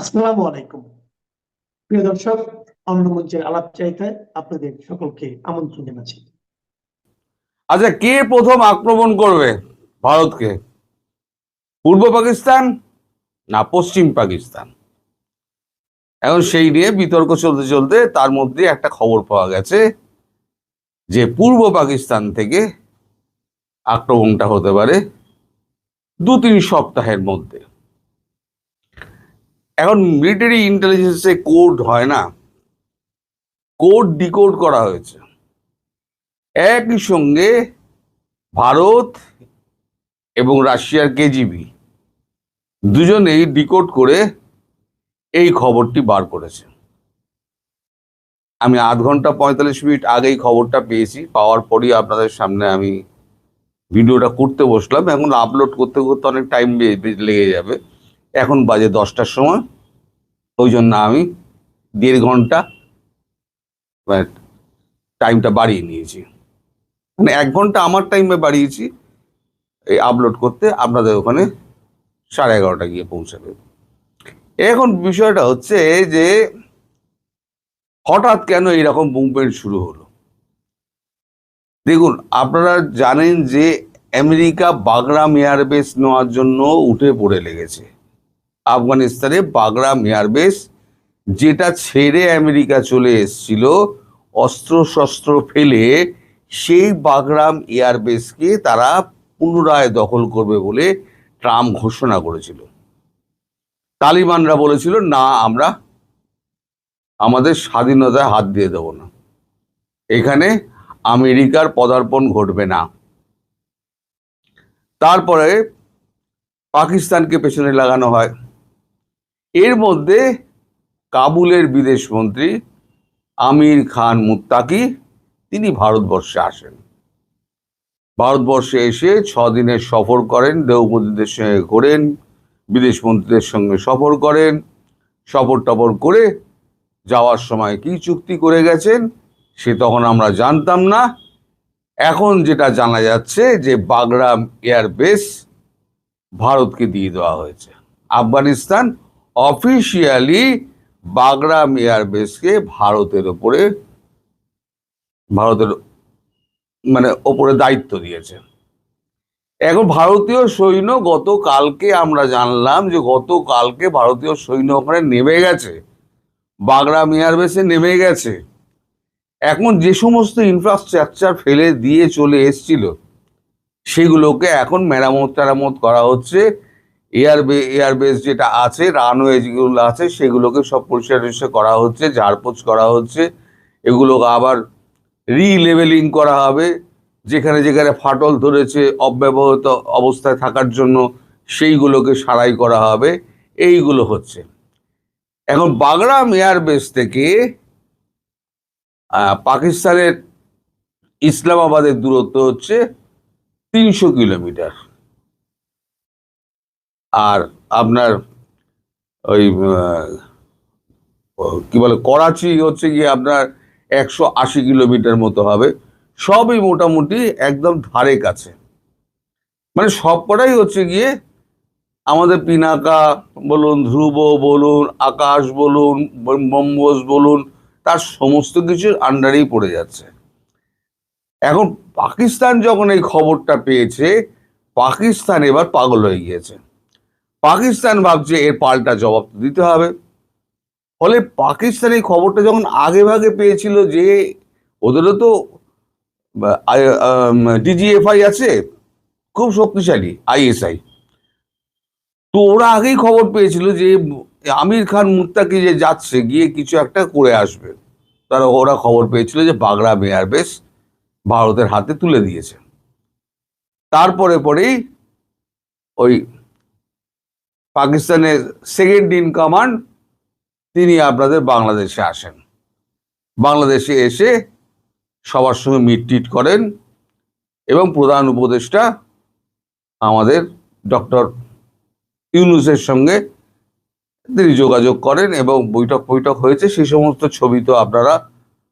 আসসালামু আলাইকুম। প্রিয় দর্শক অন্য মঞ্চের আলাপ চাইতে আপনাদের সকলকে আমন্ত্রণ জানাচ্ছি। আচ্ছা কে প্রথম আক্রমণ করবে ভারতকে? পূর্ব পাকিস্তান না পশ্চিম পাকিস্তান? এখন সেই নিয়ে বিতর্ক চলতে চলতে তার মধ্যে একটা খবর পাওয়া গেছে যে, পূর্ব পাকিস্তান থেকে আক্রমণটা হতে পারে দু তিন সপ্তাহের মধ্যে। এখন মিলিটারি ইন্টেলিজেন্সে কোড হয় না। কোড ডিকোড করা হয়েছে। একই সঙ্গে ভারত এবং রাশিয়ার কেজিবি দুজনেই ডিকোড করে এই খবরটি বার করেছে। আমি আধ ঘণ্টা পঁয়তাল্লিশ মিনিট আগেই খবরটা পেয়েছি, পাওয়ার পরই আপনাদের সামনে আমি ভিডিওটা করতে বসলাম। এখন আপলোড করতে করতে অনেক টাইম লেগে যাবে। এখন বাজে দশটার সময়। ওই জন্য আমি দেড় ঘণ্টা টাইমটা বাড়িয়ে নিয়েছি। মানে এক ঘণ্টা আমার টাইমে বাড়িয়েছি, এই আপলোড করতে আপনাদের ওখানে সাড়ে এগারোটা গিয়ে পৌঁছাবে। এখন বিষয়টা হচ্ছে যে, হঠাৎ কেন এইরকম মুভমেন্ট শুরু হলো? দেখুন, আপনারা জানেন যে আমেরিকা বাগরাম এয়ারবেস নেওয়ার জন্য উঠে পড়ে লেগেছে। আফগানিস্তানে বাগরাম এয়ারবেস যেটা ছেড়ে আমেরিকা চলে এসছিল অস্ত্র শস্ত্র ফেলে, সেই বাগরাম এয়ারবেসকে তারা পুনরায় দখল করবে বলে ট্রাম্প ঘোষণা করেছিল। তালিবানরা বলেছিল, না, আমরা আমাদের স্বাধীনতায় হাত দিয়ে দেব না। এখানে আমেরিকার পদার্পণ ঘটবে না। তারপরে পাকিস্তানকে পেছনে লাগানো হয়। এর মধ্যে কাবুলের বিদেশ মন্ত্রী আমির খান মুত্তাকি, তিনি ভারতবর্ষে আসেন। ভারতবর্ষে এসে ছ দিনের সফর করেন, দ্রৌপদীদের সঙ্গে ঘোরেন, বিদেশ মন্ত্রীদের সঙ্গে সফর করেন, সফর টফর করে যাওয়ার সময় কি চুক্তি করে গেছেন, সে তখন আমরা জানতাম না। এখন যেটা জানা যাচ্ছে যে বাগরাম এয়ারবেস ভারতকে দিয়ে দেওয়া হয়েছে। আফগানিস্তান অফিসিয়ালি বাগরাম এয়ারবেসকে ভারতের ওপরে, ভারতের মানে ওপরে দায়িত্ব দিয়েছে। এখন ভারতীয় সৈন্য গতকালকে আমরা জানলাম যে গতকালকে ভারতীয় সৈন্য ওখানে নেমে গেছে বাগরাম এয়ারবেসে নেমে গেছে। এখন যে সমস্ত ইনফ্রাস্ট্রাকচার ফেলে দিয়ে চলে এসছিল, সেগুলোকে এখন মেরামত টেরামত করা হচ্ছে। এয়ারবে এয়ারবেস যেটা আছে রানওয়ে যেগুলো আছে, সেগুলোকে সব পরিষ্কার টরিষ্কার করা হচ্ছে ঝাড়পোছ করা হচ্ছে। এগুলোকে আবার রিলেভেলিং করা হবে। যেখানে যেখানে ফাটল ধরেছে, অব্যবহৃত অবস্থায় থাকার জন্য সেইগুলোকে সারাই করা হবে। এইগুলো হচ্ছে। এখন বাগরাম এয়ারবেস থেকে পাকিস্তানের ইসলামাবাদের দূরত্ব হচ্ছে তিনশো কিলোমিটার। আর আপনার ওই কি বলে, করাচি হচ্ছে গিয়ে আপনার একশো আশি কিলোমিটার মতো হবে। সবই মোটামুটি একদম ধারে কাছে। মানে সবকটাই হচ্ছে গিয়ে আমাদের পিনাকা বলুন, ধ্রুব বলুন, আকাশ বলুন ব্রহ্মোস বলুন, তার সমস্ত কিছুর আন্ডারেই পড়ে যাচ্ছে। এখন পাকিস্তান যখন এই খবরটা পেয়েছে, পাকিস্তান এবার পাগল হয়ে গিয়েছে। পাকিস্তান ভাবছে এর পাল্টা জবাব তো দিতে হবে। ফলে পাকিস্তান এই খবরটা যখন আগে ভাগে পেয়েছিল যে ওদেরও তো ডিজিএফআই আছে, খুব শক্তিশালী আইএসআই তো ওরা আগেই খবর পেয়েছিল যে আমির খান মুত্তাকি যে যাচ্ছে, গিয়ে কিছু একটা করে আসবে। তারা ওরা খবর পেয়েছিল যে বাগড়া মেয়ার বেশ ভারতের হাতে তুলে দিয়েছে। তারপরে পরেই ওই পাকিস্তানের সেকেন্ড ইন কমান্ড তিনি আপনাদের বাংলাদেশে আসেন। বাংলাদেশে এসে সবার সঙ্গে মিটটিট করেন এবং প্রধান উপদেষ্টা আমাদের ডক্টর ইউনুসের সঙ্গে তিনি যোগাযোগ করেন এবং বৈঠক বৈঠক হয়েছে। সেই সমস্ত ছবি তো আপনারা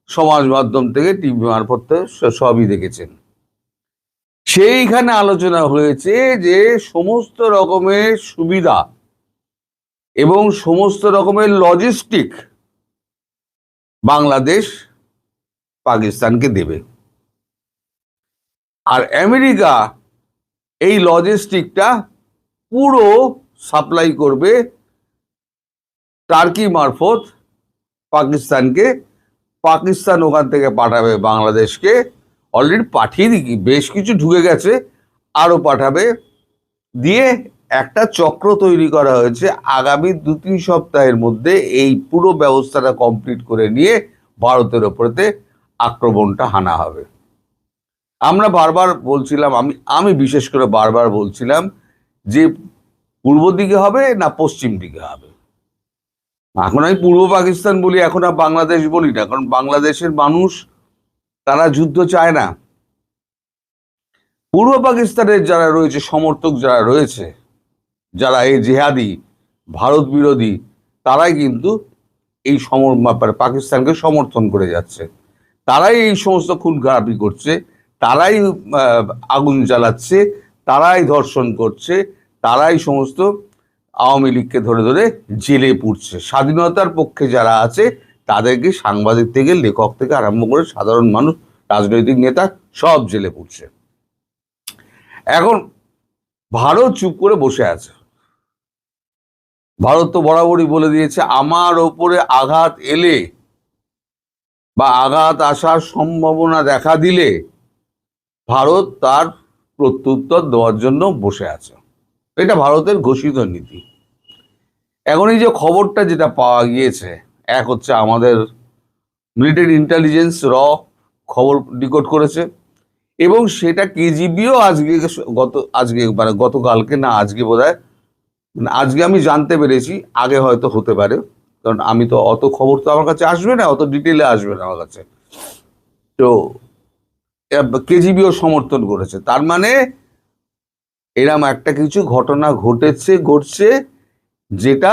সমাজ মাধ্যম থেকে টিভি মারফত সবই দেখেছেন। সেইখানে আলোচনা হয়েছে যে সমস্ত রকমের সুবিধা এবং সমস্ত রকমের লজিস্টিক বাংলাদেশ পাকিস্তানকে দেবে। আর আমেরিকা এই লজিস্টিকটা পুরো সাপ্লাই করবে টার্কি মারফত পাকিস্তানকে। পাকিস্তান ওখান থেকে পাঠাবে বাংলাদেশকে। অলরেডি পাঠিয়ে বেশ কিছু ঢুকে গেছে, আরও পাঠাবে। দিয়ে একটা চক্র তৈরি করা হয়েছে আগামী দু তিন সপ্তাহের মধ্যে এই পুরো ব্যবস্থাটা কমপ্লিট করে নিয়ে ভারতের ওপরেতে আক্রমণটা হানা হবে। আমরা বারবার বলছিলাম, আমি আমি বিশেষ করে বারবার বলছিলাম যে পূর্ব দিকে হবে না পশ্চিম দিকে হবে। এখন আমি পূর্ব পাকিস্তান বলি, এখন আর বাংলাদেশ বলি না, কারণ বাংলাদেশের মানুষ, তারা যুদ্ধ চায় না। পূর্ব পাকিস্তানের যারা রয়েছে, সমর্থক যারা রয়েছে যারা এই জেহাদি, ভারত বিরোধী, তারাই কিন্তু এই সমর ব্যাপারে পাকিস্তানকে সমর্থন করে যাচ্ছে। তারাই এই সমস্ত খুন খারাপি করছে, তারাই আগুন জ্বালাচ্ছে, তারাই ধর্ষণ করছে, তারাই সমস্ত আওয়ামী লীগকে ধরে ধরে জেলে পুড়ছে। স্বাধীনতার পক্ষে যারা আছে, তাদেরকে সাংবাদিক থেকে, লেখক থেকে আরম্ভ করে সাধারণ মানুষ, রাজনৈতিক নেতা সব জেলে পুড়ছে। এখন ভারত চুপ করে বসে আছে। ভারত তো বরাবরই বলে দিয়েছে, আমার ওপরে আঘাত এলে বা আঘাত আসার সম্ভাবনা দেখা দিলে ভারত তার প্রত্যুত্তর দেওয়ার জন্য বসে আছে। এটা ভারতের ঘোষিত নীতি। এখন এই যে খবরটা যেটা পাওয়া গিয়েছে, এক হচ্ছে আমাদের মিলিটারি ইন্টেলিজেন্স র খবর ডিকোড করেছে, এবং সেটা কেজিবিও আজকে গত, আজকে মানে গতকালকে না, আজকে বোধ হয় মানে আজকে আমি জানতে পেরেছি, আগে হয়তো হতে পারে। কারণ আমি তো অত খবর তো আমার কাছে আসবে না, অত ডিটেলে আসবে না আমার কাছে। তো কেজিবিও সমর্থন করেছে। তার মানে এরম একটা কিছু ঘটনা ঘটেছে, ঘটছে, যেটা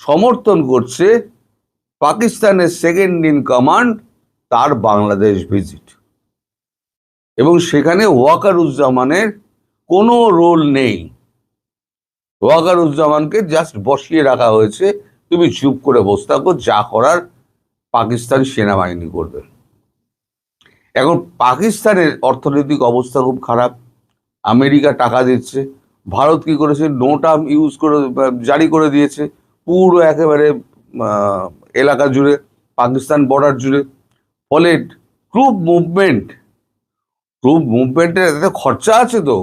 সমর্থন করছে পাকিস্তানের সেকেন্ড ইন কমান্ড তার বাংলাদেশ ভিজিট এবং সেখানে ওয়াকারুজ্জামানের কোনো রোল নেই। ওয়াকারুজ্জামানকে জাস্ট বসিয়ে রাখা হয়েছে। তুমি চুপ করে বসে থাকো, যা করার পাকিস্তান সেনাবাহিনী করবে। এখন পাকিস্তানের অর্থনৈতিক অবস্থা খুব খারাপ। আমেরিকা টাকা দিচ্ছে। ভারত কি করেছে? নো টার্ম ইউজ করে, জারি করে দিয়েছে। পুরো একেবারে এলাকা জুড়ে, পাকিস্তান বর্ডার জুড়ে। ফলে ট্রুপ মুভমেন্ট ট্রুপ মুভমেন্টের একটা খরচা আছে তো।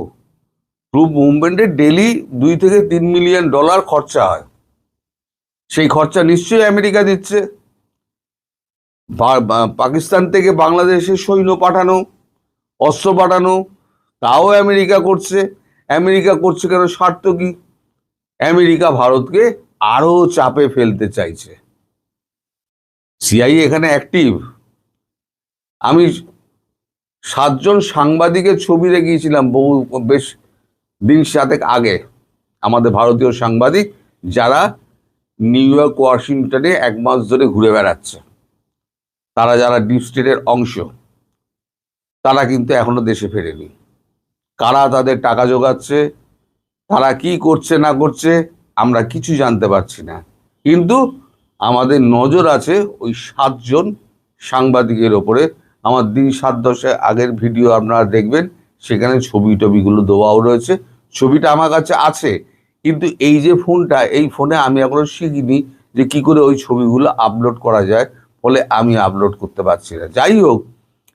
ট্রুপ মুভমেন্টে ডেলি দুই থেকে তিন মিলিয়ন ডলার খরচা হয়। সেই খরচা নিশ্চয়ই আমেরিকা দিচ্ছে। পাকিস্তান থেকে বাংলাদেশে সৈন্য পাঠানো, অস্ত্র পাঠানো, তাও আমেরিকা করছে। আমেরিকা করছে কেন স্বার্থ কি? আমেরিকা ভারতকে আরও চাপে ফেলতে চাইছে। সিআই এখানে অ্যাক্টিভ। আমি সাতজন সাংবাদিকের ছবি দেখিয়েছিলাম বহু, বেশ দিন সাতেক আগে আমাদের ভারতীয় সাংবাদিক যারা নিউ ইয়র্ক, ওয়াশিংটনে এক মাস ধরে ঘুরে বেড়াচ্ছে। তারা যারা ডিপ স্টেটের অংশ, তারা কিন্তু এখনও দেশে ফেরেনি। কারা তাদের টাকা জোগাচ্ছে, তারা কি করছে, না করছে, আমরা কিছু জানতে পারছি না। কিন্তু আমাদের নজর আছে ওই সাতজন সাংবাদিকের ওপরে। আমার দিন সাত দশে আগের ভিডিও আপনারা দেখবেন সেখানে ছবি টবিগুলো দেওয়াও রয়েছে। ছবিটা আমার কাছে আছে। কিন্তু এই যে ফোনটা, এই ফোনে আমি এখনও শিখিনি যে কি করে ওই ছবিগুলো আপলোড করা যায়, ফলে আমি আপলোড করতে পারছি না। যাই হোক,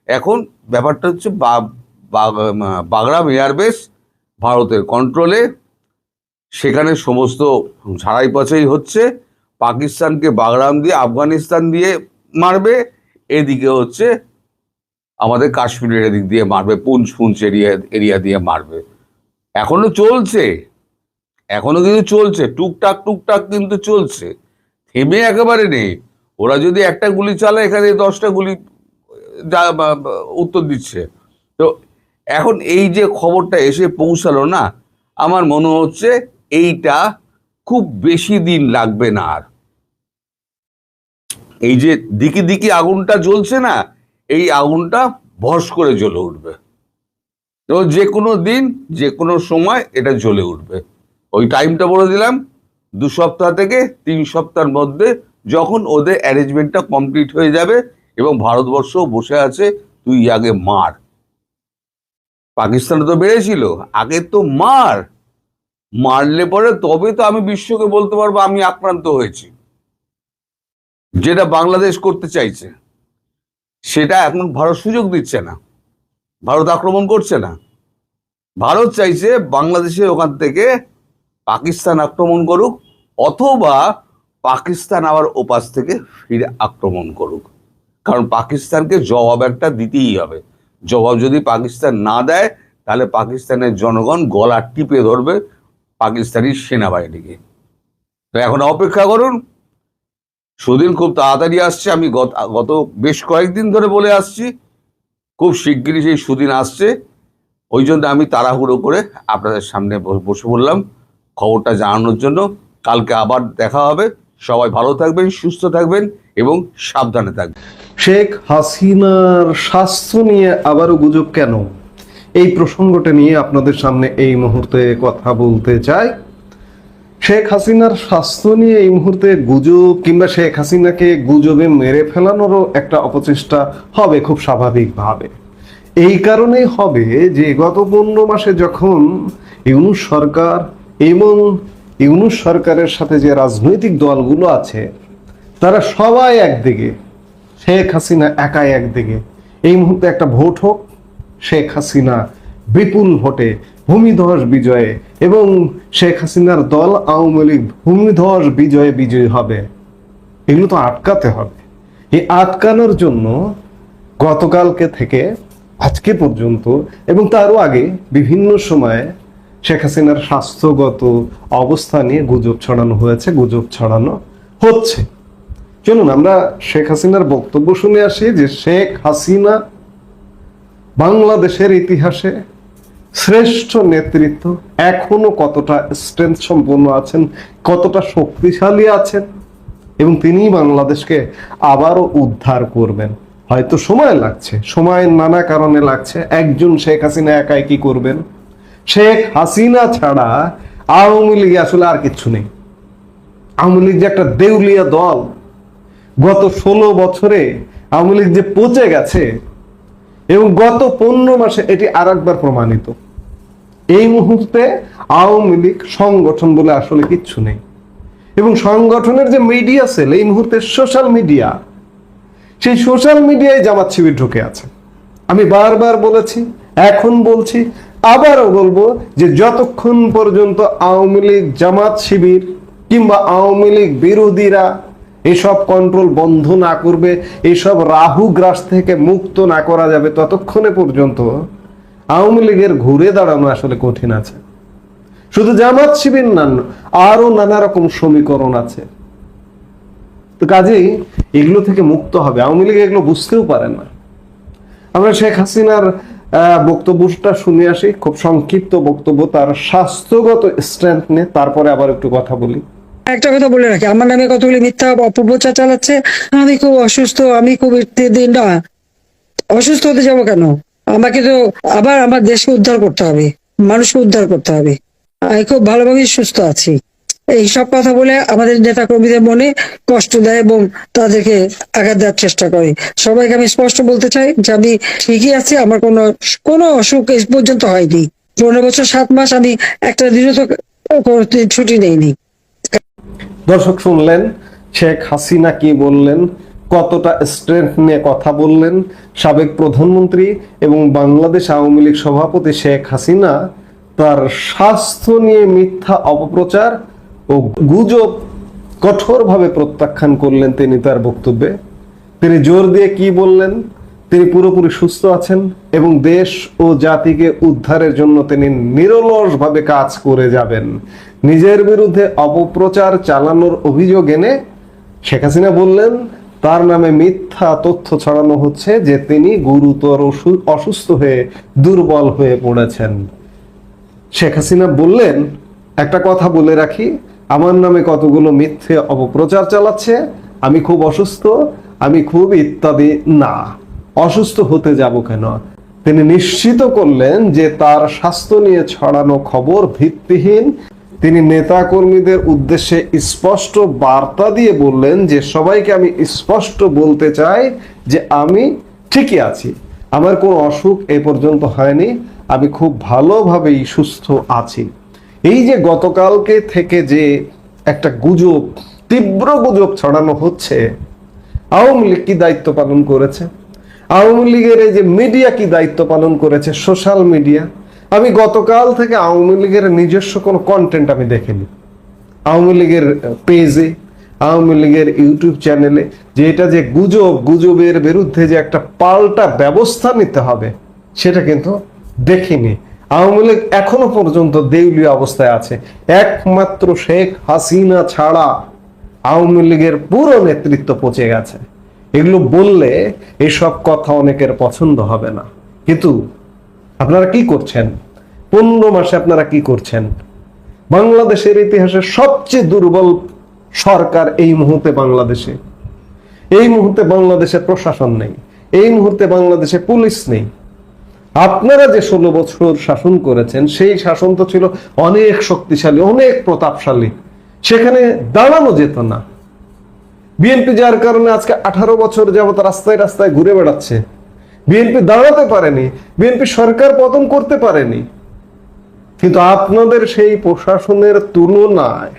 এখন ব্যাপারটা হচ্ছে বাগরাম এয়ারবেস ভারতের কন্ট্রোলে সেখানে সমস্ত ঝাড়াই পাচাই হচ্ছে। পাকিস্তানকে বাগরাম দিয়ে, আফগানিস্তান দিয়ে মারবে। এদিকে হচ্ছে আমাদের কাশ্মীরের এদিক দিয়ে মারবে, পুঞ্চ পুঞ্চ এরিয়া এরিয়া দিয়ে মারবে। এখনও চলছে। এখনও কিন্তু চলছে। টুকটাক টুকটাক কিন্তু চলছে। থেমে একেবারে নেই। ওরা যদি একটা গুলি চালায়, এখানে দশটা গুলি, যা- উত্তর দিচ্ছে। তো এখন এই যে খবরটা এসে পৌঁছালো না, আমার মনে হচ্ছে এইটা খুব বেশি দিন লাগবে না আর। এই যে দিকে দিকে আগুনটা জ্বলছে না এই আগুনটা ভস করে জ্বলে উঠবে। তো যে কোনো দিন, যে কোনো সময় এটা জ্বলে উঠবে। ওই টাইমটা বলে দিলাম, দু সপ্তাহ থেকে তিন সপ্তাহের মধ্যে যখন ওদের অ্যারেঞ্জমেন্টটা কমপ্লিট হয়ে যাবে এবং ভারতবর্ষ বসে আছে, তুই আগে মার। পাকিস্তানে তো বেড়েছিল, আগে তো মার। মারলে পরে তবে তো আমি বিশ্বকে বলতে পারব আমি আক্রান্ত হয়েছি। যেটা বাংলাদেশ করতে চাইছে। সেটা এখন ভারত সুযোগ দিচ্ছে না। ভারত আক্রমণ করছে না। ভারত চাইছে বাংলাদেশের ওখান থেকে পাকিস্তান আক্রমণ করুক অথবা পাকিস্তান আবার ওপাশ থেকে ফিরে আক্রমণ করুক। কারণ পাকিস্তানকে জবাব একটা দিতেই হবে। জবাব যদি পাকিস্তান না দেয়, তাহলে পাকিস্তানের জনগণ গলা টিপে ধরবে পাকিস্তানি সেনাবাহিনীকে। তো এখন অপেক্ষা করুন। সুদিন খুব তাড়াতাড়ি আসছে, আমি গত গত বেশ কয়েকদিন ধরে বলে আসছি, খুব শিগগিরই সেই সুদিন আসছে, ওই জন্য আমি তাড়াহুড়ো করে আপনাদের সামনে বসে পড়লাম, খবরটা জানানোর জন্য, কালকে আবার দেখা হবে, সবাই ভালো থাকবেন, সুস্থ থাকবেন এবং সাবধানে থাকবেন। শেখ হাসিনার স্বাস্থ্য নিয়ে আবারও গুজব কেন? এই প্রসঙ্গটা নিয়ে আপনাদের সামনে এই মুহূর্তে কথা বলতে চাই। শেখ হাসিনার স্বাস্থ্য নিয়ে এই মুহূর্তে গুজব কিংবা শেখ হাসিনাকে গুজবে মেরে ফেলানোরও একটা অপচেষ্টা হবে খুব স্বাভাবিকভাবে। এই কারণেই হবে যে গত পনেরো মাসে যখন ইউনুস সরকার এবং ইউনুস সরকারের সাথে যে রাজনৈতিক দলগুলো আছে, তারা সবাই একদিকে, শেখ হাসিনা একাই একদিকে। এই মুহূর্তে একটা ভোট হোক, শেখ হাসিনা বিপুল ভোটে ভূমিধস বিজয়ে এবং শেখ হাসিনার দল আওয়ামী লীগ ভূমিধস বিজয়ে বিজয়ী হবে। এগুলো তো আটকাতে হবে। এই আটকানোর জন্য গতকালকে থেকে আজকে পর্যন্ত এবং তারও আগে বিভিন্ন সময়ে শেখ হাসিনার স্বাস্থ্যগত অবস্থা নিয়ে গুজব ছড়ানো হয়েছে, গুজব ছড়ানো হচ্ছে। চলুন, আমরা শেখ হাসিনার বক্তব্য শুনে আসি যে শেখ হাসিনা বাংলাদেশের ইতিহাসে শ্রেষ্ঠ নেতৃত্ব এখনও কতটা স্ট্রেংথ সম্পন্ন আছেন, কতটা শক্তিশালী আছেন, এবং তিনি বাংলাদেশকে আবারও উদ্ধার করবেন। হয়তো সময় লাগছে সময় নানা কারণে লাগছে, একজন শেখ হাসিনা একাই কি করবেন? শেখ হাসিনা ছাড়া আওয়ামী লীগে আসলে আর কিচ্ছু নেই। আওয়ামী লীগ যে একটা দেউলিয়া দল, গত ষোলো বছরে আওয়ামী লীগ যে পচে গেছে এবং গত পনেরো মাসে এটি আর একবার প্রমাণিত। এই মুহূর্তে আওয়ামী লীগ সংগঠন বলে আসলে কিচ্ছু নেই। এবং সংগঠনের যে মিডিয়া সেল, এই মুহূর্তে সোশ্যাল মিডিয়া, সেই সোশ্যাল মিডিয়ায় জামাত শিবির ঢুকে আছে। আমি বারবার বলেছি, এখন বলছি, আবারও বলব যে যতক্ষণ পর্যন্ত আওয়ামী লীগ জামাত শিবির কিংবা আওয়ামী লীগ বিরোধীরা এসব কন্ট্রোল বন্ধ না করবে, এসব রাহু গ্রাস থেকে মুক্ত না করা যাবে ততক্ষণে পর্যন্ত আওয়ামী লীগের ঘুরে দাঁড়ানো আসলে কঠিন আছে। শুধু জামাত শিবির না আরও নানা রকম সমীকরণ আছে। তো কাজেই এগুলো থেকে মুক্ত হবে। আওয়ামী লীগ এগুলো বুঝতেও পারে না। আমরা শেখ হাসিনার বক্তব্যটা শুনে আসি। খুব সংক্ষিপ্ত বক্তব্য, তার স্বাস্থ্যগত স্ট্রেংথ নিয়ে। তারপরে আবার একটু কথা বলি। একটা কথা বলে রাখি, আমার নামে কতগুলি মিথ্যা অপপ্রচার চালাচ্ছে? আমি খুব অসুস্থ, আমি খুব ইত্যাদি না, অসুস্থ হতে যাব কেন? আমাকে তো আবার আমার দেশকে উদ্ধার করতে হবে, মানুষকে উদ্ধার করতে হবে। আমি খুব ভালোভাবেই সুস্থ আছি। এই সব কথা বলে আমাদের নেতা কর্মীদের মনে কষ্ট দেয় এবং তাদেরকে আঘাত দেওয়ার চেষ্টা করে। সবাইকে আমি স্পষ্ট বলতে চাই যে আমি ঠিকই আছি, আমার কোনো কোনো অসুখ পর্যন্ত হয়নি। পনেরো বছর, সাত মাস আমি একটা দিনও তো ছুটি নেইনি। দর্শক শুনলেন, শেখ হাসিনা কি বললেন, কতটা স্ট্রেংথ নিয়ে কথা বললেন, সাবেক প্রধানমন্ত্রী এবং বাংলাদেশ আওয়ামী লীগ সভাপতি শেখ হাসিনা তার স্বাস্থ্য নিয়ে মিথ্যা অপপ্রচার ও গুজব কঠোরভাবে প্রত্যাখ্যান করলেন তিনি তার বক্তব্যে। তিনি জোর দিয়ে কি বললেন, তিনি পুরোপুরি সুস্থ আছেন এবং দেশ ও জাতিকে উদ্ধারের জন্য তিনি নিরলসভাবে কাজ করে যাবেন। নিজের বিরুদ্ধে অপপ্রচার চালানোর অভিযোগ এনে শেখ হাসিনা বললেন, তার নামে মিথ্যা তথ্য ছড়ানো হচ্ছে যে তিনি গুরুতর অসুস্থ হয়ে দুর্বল হয়ে পড়েছেন। শেখ হাসিনা বললেন, একটা কথা বলে রাখি, আমার নামে কতগুলো মিথ্যে অপপ্রচার চালাচ্ছে, আমি খুব অসুস্থ, আমি খুব ইত্যাদি না। অসুস্থ হতে যাব কেন? তিনি নিশ্চিত করলেন যে তার স্বাস্থ্য নিয়ে ছড়ানো খবর ভিত্তিহীন তিনি নেতা কর্মীদের উদ্দেশ্যে স্পষ্ট বার্তা দিয়ে বললেন যে, সবাইকে আমি স্পষ্ট বলতে চাই যে, আমি ঠিকই আছি। আমার কোনো অসুখ এ পর্যন্ত হয়নি। আমি খুব ভালোভাবেই সুস্থ আছি। এই যে, গতকালকে থেকে যে একটা গুজব, তীব্র গুজব ছড়ানো হচ্ছে, আওয়ামী লীগ কি দায়িত্ব পালন করেছে? আওয়ামী লীগের এই যে মিডিয়া কি দায়িত্ব পালন করেছে? Social media. আমি গতকাল থেকে আওয়ামী লীগের নিজস্ব কোনো কন্টেন্ট আমি দেখিনি। আওয়ামী লীগের পেজে আওয়ামী লীগের ইউটিউব চ্যানেলে যে এটা যে গুজব, গুজবের বিরুদ্ধে যে একটা পাল্টা ব্যবস্থা নিতে হবে, সেটা কিন্তু দেখিনি। আওয়ামী লীগ এখনও পর্যন্ত দেউলিয়া অবস্থায় আছে। একমাত্র শেখ হাসিনা ছাড়া আওয়ামী লীগের পুরো নেতৃত্ব পচে গেছে। এগুলো বললে এসব কথা অনেকের পছন্দ হবে না। কিন্তু আপনারা কি করছেন? পনেরো মাসে আপনারা কি করছেন? বাংলাদেশের ইতিহাসে সবচেয়ে দুর্বল সরকার এই মুহূর্তে বাংলাদেশে। এই মুহূর্তে বাংলাদেশে প্রশাসন নেই। এই মুহূর্তে বাংলাদেশে পুলিশ নেই। আপনারা যে ষোলো বছর শাসন করেছেন, সেই শাসন তো ছিল অনেক শক্তিশালী, অনেক প্রতাপশালী। সেখানে দাঁড়ানো যেত না। বিএনপি যার কারণে আজকে আঠারো বছর যাবত রাস্তায় রাস্তায় ঘুরে বেড়াচ্ছে। বিএনপি দাঁড়াতে পারেনি, বিএনপি সরকার পতন করতে পারেনি। কিন্তু আপনাদের সেই প্রশাসনের তুলনায়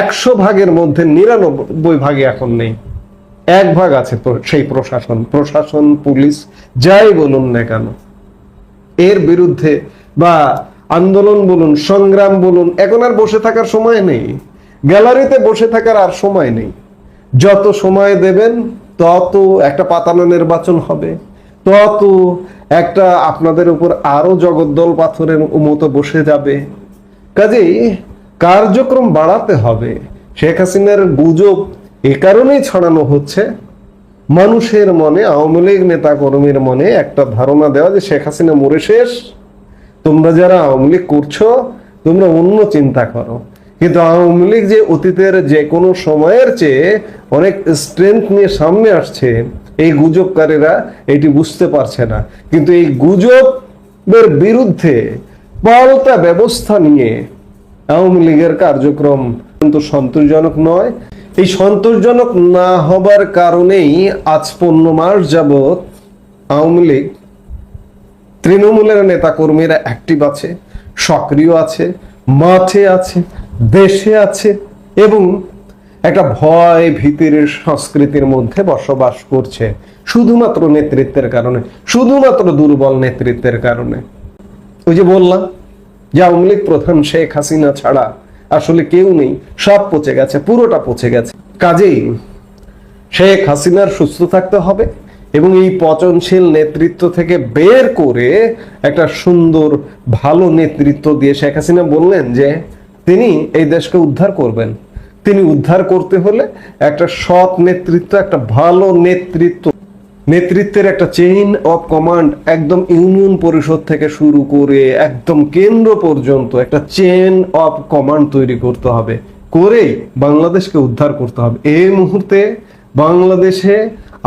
একশো ভাগের মধ্যে নিরানব্বই ভাগে এখন নেই। এক ভাগ আছে সেই প্রশাসন প্রশাসন, পুলিশ, যাই বলুন না কেন। এর বিরুদ্ধে বা আন্দোলন বলুন, সংগ্রাম বলুন, এখন আর বসে থাকার সময় নেই। গ্যালারিতে বসে থাকার আর সময় নেই। যত সময় দেবেন তত একটা পাতানো নির্বাচন হবে। তত একটা আপনাদের উপর আরও জগদ্দল পাথরের মতো বসে যাবে। কাজেই কার্যক্রম বাড়াতে হবে। শেখ হাসিনার গুজব এ কারণেই ছড়ানো হচ্ছে, মানুষের মনে, আওয়ামী লীগ নেতা কর্মীর মনে একটা ধারণা দেওয়া যে শেখ হাসিনা মরে শেষ। তোমরা যারা আওয়ামী লীগ করছ, তোমরা অন্য চিন্তা করো। কিন্তু আওয়ামী লীগ যে অতীতের যে কোনো সময়ের চেয়ে অনেক স্ট্রেংথ নিয়ে সামনে আসছে, এই গুজবকারীরা এটি বুঝতে পারছে না। কিন্তু এই গুজবের বিরুদ্ধে পাল্টা ব্যবস্থা নিয়ে আওয়ামী লীগের কার্যক্রম কিন্তু সন্তোষজনক নয়। এই সন্তোষজনক না হবার কারণেই আজ পনেরো মাস যাবৎ আওয়ামী লীগ তৃণমূলের নেতা কর্মীরা অ্যাক্টিভ আছে, সক্রিয় আছে, মাঠে আছে। দেশে আছে এবং একটা ভয় ভীতির সংস্কৃতির মধ্যে বসবাস করছে, শুধুমাত্র নেতৃত্বের কারণে, শুধুমাত্র দুর্বল নেতৃত্বের কারণে। ওই যে বললাম, যে আওয়ামী লীগ প্রধান শেখ হাসিনা ছাড়া আসলে কেউ নেই, সব পচে গেছে, পুরোটা পচে গেছে। কাজেই শেখ হাসিনার সুস্থ থাকতে হবে এবং এই পচনশীল নেতৃত্ব থেকে বের করে একটা সুন্দর, ভালো নেতৃত্ব দিয়ে শেখ হাসিনা বললেন যে তিনি এই দেশকে উদ্ধার করবেন। তিনি উদ্ধার করতে হলে একটা সৎ নেতৃত্ব, একটা ভালো নেতৃত্ব, নেতৃত্বের একটা চেইন অফ কমান্ড একদম ইউনিয়ন পরিষদ থেকে শুরু করে একদম কেন্দ্র পর্যন্ত একটা চেইন অফ কমান্ড তৈরি করতে হবে। করে বাংলাদেশকে উদ্ধার করতে হবে। এই মুহূর্তে বাংলাদেশে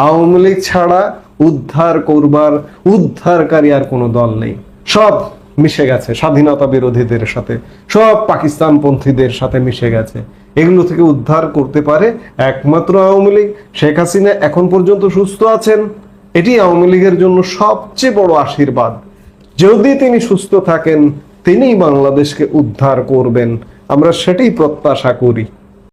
আওয়ামী লীগ ছাড়া উদ্ধার করবার, উদ্ধারকারী আর কোনো দল নেই। সব মিশে গেছে, স্বাধীনতা বিরোধীদের সাথে, সব পাকিস্তান পন্থীদের সাথে মিশে গেছে। এগুলো থেকে উদ্ধার করতে পারে একমাত্র আওয়ামী লীগ। শেখ হাসিনা এখন পর্যন্ত সুস্থ আছেন। এটি আওয়ামী লীগের জন্য সবচেয়ে বড় আশীর্বাদ। যদি তিনি সুস্থ থাকেন, তিনিই বাংলাদেশকে উদ্ধার করবেন। আমরা সেটাই প্রত্যাশা করি।